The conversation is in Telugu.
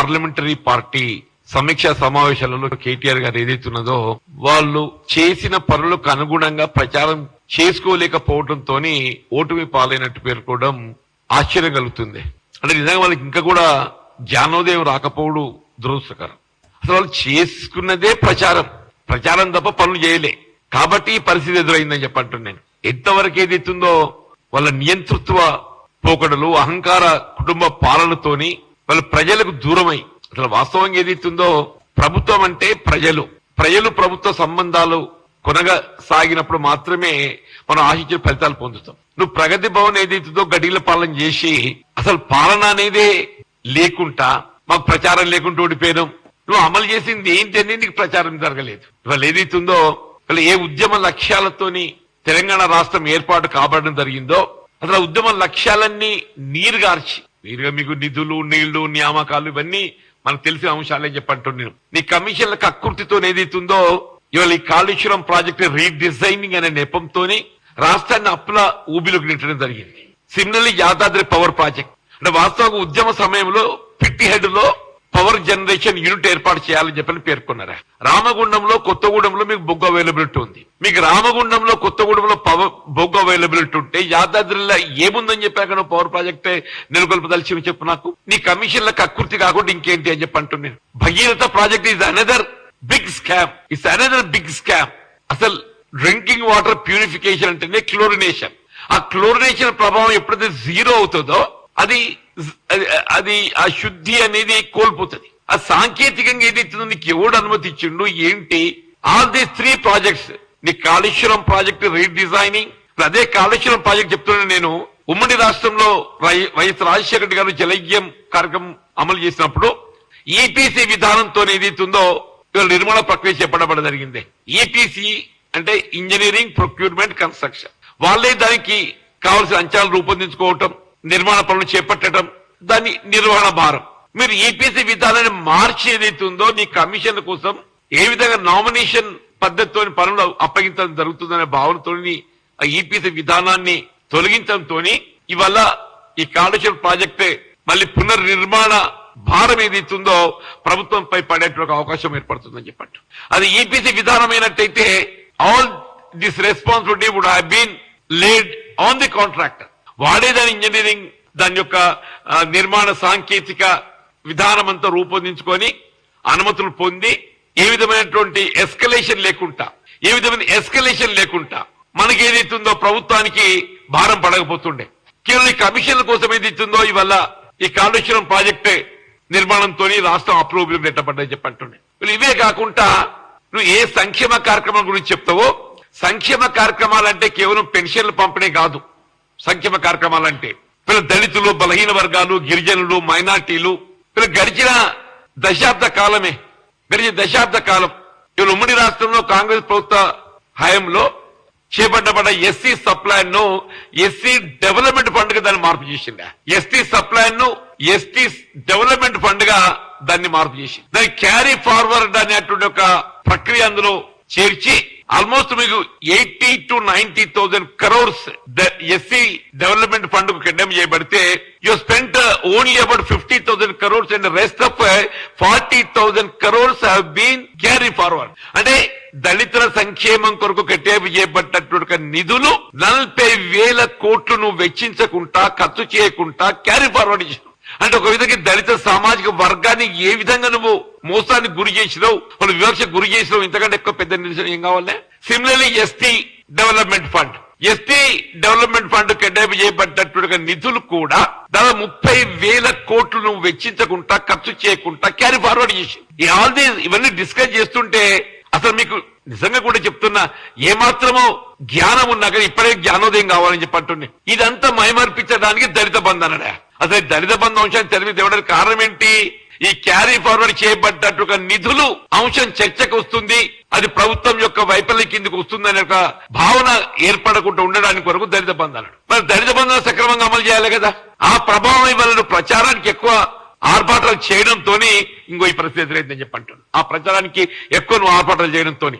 పార్లమెంటరీ పార్టీ సమీక్షా సమావేశాలలో కేటీఆర్ గారు ఏదైతున్నదో వాళ్ళు చేసిన పనులకు అనుగుణంగా ప్రచారం చేసుకోలేకపోవడంతో ఓటమి పాలైనట్టు పేర్కోవడం ఆశ్చర్యం కలుగుతుంది. అంటే నిజంగా వాళ్ళకి ఇంకా కూడా జ్ఞానోదయం రాకపోవడం దురదృష్టకరం. అసలు వాళ్ళు చేసుకున్నదే ప్రచారం. ప్రచారం తప్ప పనులు చేయలే. కాబట్టి ఈ పరిస్థితి ఎదురైందని చెప్పంటున్నాను నేను. ఎంతవరకు ఏదైతుందో వాళ్ళ నియంతృత్వ పోకడలు అహంకార కుటుంబ పాలనతోని వాళ్ళు ప్రజలకు దూరమై అసలు వాస్తవంగా ఏదైతుందో ప్రభుత్వం అంటే ప్రజలు. ప్రజలు ప్రభుత్వ సంబంధాలు కొనగా సాగినప్పుడు మాత్రమే మనం ఆశించిన ఫలితాలు పొందుతాం. నువ్వు ప్రగతి భవన్ ఏదైతుందో గడిల పాలన చేసి అసలు పాలన అనేదే లేకుండా మాకు ప్రచారం లేకుండా ఓడిపోయినాం. నువ్వు అమలు చేసింది ఏంటి అని నీకు ప్రచారం జరగలేదు. ఇవాళ ఏదైతుందో ఇవాళ ఏ ఉద్యమ లక్ష్యాలతోని తెలంగాణ రాష్ట్రం ఏర్పాటు కాబడడం జరిగిందో అసలు ఉద్యమ లక్ష్యాలన్నీ నీరుగార్చి నీరుగా మీకు నిధులు నీళ్ళు నియామకాలు ఇవన్నీ మనకు తెలిసిన అంశాలే చెప్పంటున్నాను. నీ కమిషన్లకు అకృతితో ఏదైతుందో ఇవాళ ఈ కాళేశ్వరం ప్రాజెక్ట్ రీడిజైనింగ్ అనే నెపంతోని రాష్ట్రాన్ని అప్పుల ఊబిలోకి నెట్టడం జరిగింది. Similarly Yadadri power project. అంటే వాస్తవంగా ఉద్యమ సమయంలో పిట్టి హెడ్లో పవర్ జనరేషన్ యూనిట్ ఏర్పాటు చేయాలని చెప్పని పేర్కొన్నారు? రామగుండంలో కొత్తగూడెంలో మీకు బొగ్గు అవైలబిలిటీ ఉంది. మీకు రామగుండంలో కొత్తగూడెంలో పవర్ బొగ్గు అవైలబిలిటీ ఉంటే యాదాద్రిలో ఏముందని చెప్పాక పవర్ ప్రాజెక్టే నెలకొల్పదలిసి చెప్పు నాకు? నీ కమిషన్ల కక్కుర్తి కాకుండా ఇంకేంటి అని చెప్పి అంటున్నాను. Bhagiratha project is another big scam it's another big scam అసలు డ్రింకింగ్ వాటర్ ప్యూరిఫికేషన్ అంటేనే క్లోరినేషన్ ఆ క్లోరినేషన్ ప్రభావం ఎప్పుడైతే జీరో అవుతుందో అది అది- ఆ శుద్ధి అనేది కోల్పోతుంది. ఆ సాంకేతికంగా ఏదైతుందో నీకు ఎవడు అనుమతిచ్చిండు ఏంటి? ఆల్ దీస్ త్రీ ప్రాజెక్ట్స్ నీ కాళేశ్వరం ప్రాజెక్ట్ రీడిజైనింగ్ అదే కాళేశ్వరం ప్రాజెక్ట్ చెప్తున్నాను నేను. ఉమ్మడి రాష్ట్రంలో వై- వైఎస్ రాజశేఖర రెడ్డి గారు జలయ్యం కార్యక్రమం అమలు చేసినప్పుడు ఈపీసీ విధానంతో ఏదైతుందో ఇవాళ నిర్మాణ ప్రక్రియ చేపట్టబడ జరిగింది. ఈపీసీ అంటే ఇంజనీరింగ్ ప్రొక్యూర్మెంట్ కన్స్ట్రక్షన్ వాళ్ళే దానికి కావాల్సిన అంచనాలు రూపొందించుకోవటం నిర్మాణ పనులు చేపట్టడం దాని నిర్వహణ భారం. మీరు ఈపీసీ విధానాన్ని మార్చి ఏదైతే ఉందో నీ కమిషన్ కోసం ఏ విధంగా నామినేషన్ పద్ధతితో పనులు అప్పగించడం జరుగుతుందనే భావనతో ఆ ఈపీసీ విధానాన్ని తొలగించడంతో ఇవాళ ఈ కాళేశ్వరం ప్రాజెక్ట్ మళ్ళీ పునర్నిర్మాణ భారం ఏదైతుందో ప్రభుత్వంపై పడేటువంటి అవకాశం ఏర్పడుతుందని చెప్పట్టు అది EPC విధానమైనట్టయితే all this responsibility would have been laid on the contractor వాడే దాని ఇంజనీరింగ్ దాని యొక్క నిర్మాణ సాంకేతిక విధానం అంతా రూపొందించుకొని అనుమతులు పొంది ఏ విధమైనటువంటి ఎస్కలేషన్ లేకుండా ఏ విధమైన ఎస్కలేషన్ లేకుండా మనకి ఏదైతుందో ప్రభుత్వానికి భారం పడకపోతుండే. కేవలం ఈ కమిషన్ల కోసం ఏదైతుందో ఇవల్ల ఈ కాళేశ్వరం ప్రాజెక్ట్ నిర్మాణంతో రాష్ట్రం అప్రూవల్ పెట్టబడ్డని చెప్పంటుండే ఇవే కాకుండా నువ్వు ఏ సంక్షేమ కార్యక్రమం గురించి చెప్తావో సంక్షేమ కార్యక్రమాలంటే కేవలం పెన్షన్లు పంపిణీ కాదు. సంక్షేమ కార్యక్రమాలంటే పిల్ల దళితులు బలహీన వర్గాలు గిరిజనులు మైనార్టీలు. పిల్ల గడిచిన దశాబ్ద కాలమే. గడిచిన దశాబ్ద కాలం. ఇవాళ ఉమ్మడి రాష్ట్రంలో కాంగ్రెస్ ప్రభుత్వ హయాంలో చేపట్టబడ్డ ఎస్సీ సప్లాన్ను ఎస్సీ డెవలప్మెంట్ ఫండ్గా దాన్ని మార్పు చేసింది? ఎస్టీ సప్లాన్ను ఎస్టీ డెవలప్మెంట్ ఫండ్గా దాన్ని మార్పు చేసింది. దాన్ని క్యారీ ఫార్వర్డ్ అనేటువంటి ఒక ప్రక్రియ అందులో చేర్చి ఆల్మోస్ట్ మీకు eighty to ninety thousand crores SC development ఫండ్కు కండెమ్ చేయబడితే you spent only about fifty thousand crores and rest of forty thousand crores have been carry forward అంటే దళితుల సంక్షేమం కొరకు కట్టేపు చేయబడ్డటువంటి నిధులు నలభై వేల కోట్లు నువ్వు వెచ్చించకుండా ఖర్చు చేయకుండా క్యారీ ఫార్వర్డ్ అంటే ఒక విధంగా దళిత సామాజిక వర్గాన్ని ఏ విధంగా నువ్వు మోసానికి గురి చేసినావు వాళ్ళు వివక్ష గురి చేసినావు ఇంతకంటే ఎక్కువ పెద్ద నిరసన ఏం కావాలి? Similarly ST development fund ST development fund కేటాయింపు చేయబడ్డటువంటి నిధులు కూడా దాదాపు ముప్పై వేల కోట్లు నువ్వు వెచ్చించకుండా ఖర్చు చేయకుండా క్యారీ ఫార్వర్డ్ చేసి. ఆల్ దీస్ ఇవన్నీ డిస్కస్ చేస్తుంటే అసలు మీకు నిజంగా కూడా చెప్తున్నా ఏమాత్రమో జ్ఞానం ఉన్నా కానీ ఇప్పుడే జ్ఞానోదయం కావాలని చెప్పి ఇదంతా మైమర్పించడానికి దళిత బంధనడా అసలు దళిత బంధు అంశాన్ని తెలివి తేవడానికి కారణం ఏంటి? ఈ క్యారీ ఫార్వర్డ్ చేయబడ్డట్టు నిధులు అంశం చర్చకు వస్తుంది. అది ప్రభుత్వం యొక్క వైఫల్యం కిందకు వస్తుందనే ఒక భావన ఏర్పడకుండా ఉండడానికి కొరకు దళిత బంధు మరి దళిత బంధాలు సక్రమంగా అమలు చేయాలి కదా? ఆ ప్రభావం వల్ల ప్రచారానికి ఎక్కువ ఆర్భాటాలు చేయడంతోని ఇంకో ఈ పరిస్థితి ఎదురైందని చెప్పి ఆ ప్రచారానికి ఎక్కువ నువ్వు ఆర్భాటాలు చేయడంతోని.